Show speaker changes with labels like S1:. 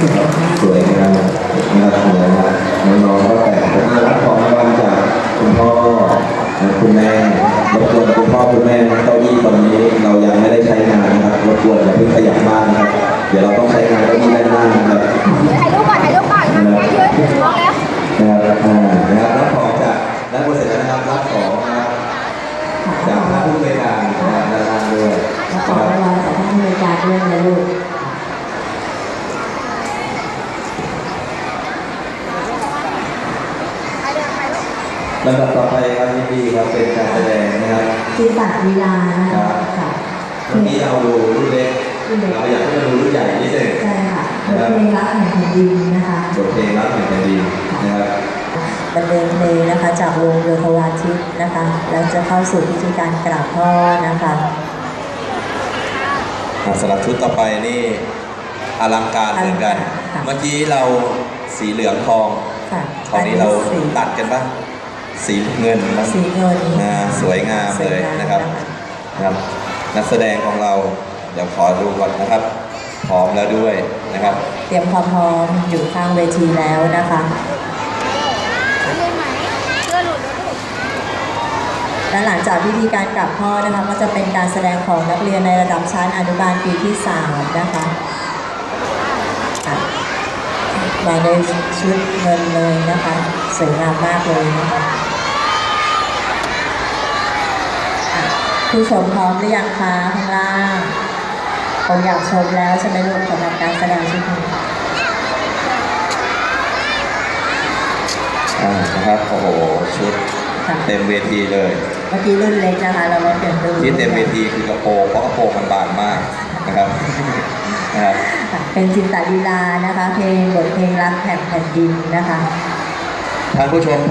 S1: สวยงามนะครับเหนือนะครับน้องๆก็แต่งน่ารักของรางวัลจากคุณพ่อและคุณแม่รบกวนคุณพ่อคุณแม่เก้าอี้ตอนนี้เรายังไม่ได้ใช้งานนะครับรบกวนอย่าเพิ่งขยับมากนะครับ เดี๋ยวเราต้องใช้งานเก้าอี้ด้านหน้านะครับ
S2: ถ่ายรูปก่อนถ่ายรูปก่อนนะแม่ยืนมองแล้ว
S1: นะครับอ่านะครับรับของจากด้านบนเสร็จแล้วนะครับรับของนะครับจากท่านผู้บริการนะครับด้านล่างด้วย
S3: และขอ
S1: ครับ
S3: รางวัลจากท่านผู้บริการด้วยนะลูก
S2: ถ่ายเดินถ่ายรูป
S1: ลำดับต่อไปครับยินดีครับเป็นการแสดงนะครับ
S3: จีสัตวีลานะคะค่ะ
S1: เมื่อกี้เราดูรุ่นเล็กเราอยากให้เราดูรุ่นใหญ่นิดนึง
S3: ใช่ค่ะบทเพลงรักแห่งแผ่นดินนะคะ
S1: บทเพลงรักแห่งแผ่นดินนะครับ
S3: บรรเลงเพลงนะคะจากวงโยธวาทิตนะคะ แล้วจะเข้าสู่พิธีการกราบพ่อนะคะ
S1: อะสำหรับชุดต่อไปนี่อลังการเหมือนกัน
S3: ค่ะ
S1: เมื่อกี้เราสีเหลืองทอง
S3: ค่ะ
S1: คราวนี้เรา
S3: สี
S1: ตัดกันบ้าง สีเงินบ้าง
S3: สีเงิน
S1: อ่าสวยงามเลยนะครับนะครับนักแสดงของเราเดี๋ยวขอดูก่อนนะครับพร้อมแล้วด้วยนะครับ
S3: เตรียมความพร้อมอยู่ข้างเวทีแล้วนะคะ
S2: ยืนไหมเสื้อหลุดแล้วลูก
S3: และหลังจากพิธีการกลับพ่อนะคะก็จะเป็นการแสดงของนักเรียนในระดับชั้นอนุบาลปีที่ 3 นะคะอะมาในชุดเงินเลยนะคะสวยงามมากเลยนะคะอะ ผู้ชมพร้อมหรือยังคะข้างล่างคงอยากชมแล้วใช่ไหมลูกสำหรับการแสดงชุดนี้
S1: อ่านะครับโอ้โหชุด
S3: ค่ะ
S1: เต็มเวทีเลย
S3: เมื่อกี้รุ่นเล็กนะคะ เรามาเปลี่ยนรุ่น
S1: ที่เต็มเวทีคือกระโปรงเพราะกระโปรงมันบานมากนะครับนะครับ
S3: ค่ะเป็นจินตลีลานะคะ เพลงบทเพลงรักแผ่นแผ่นดินนะคะ
S1: ท่านผู้ชม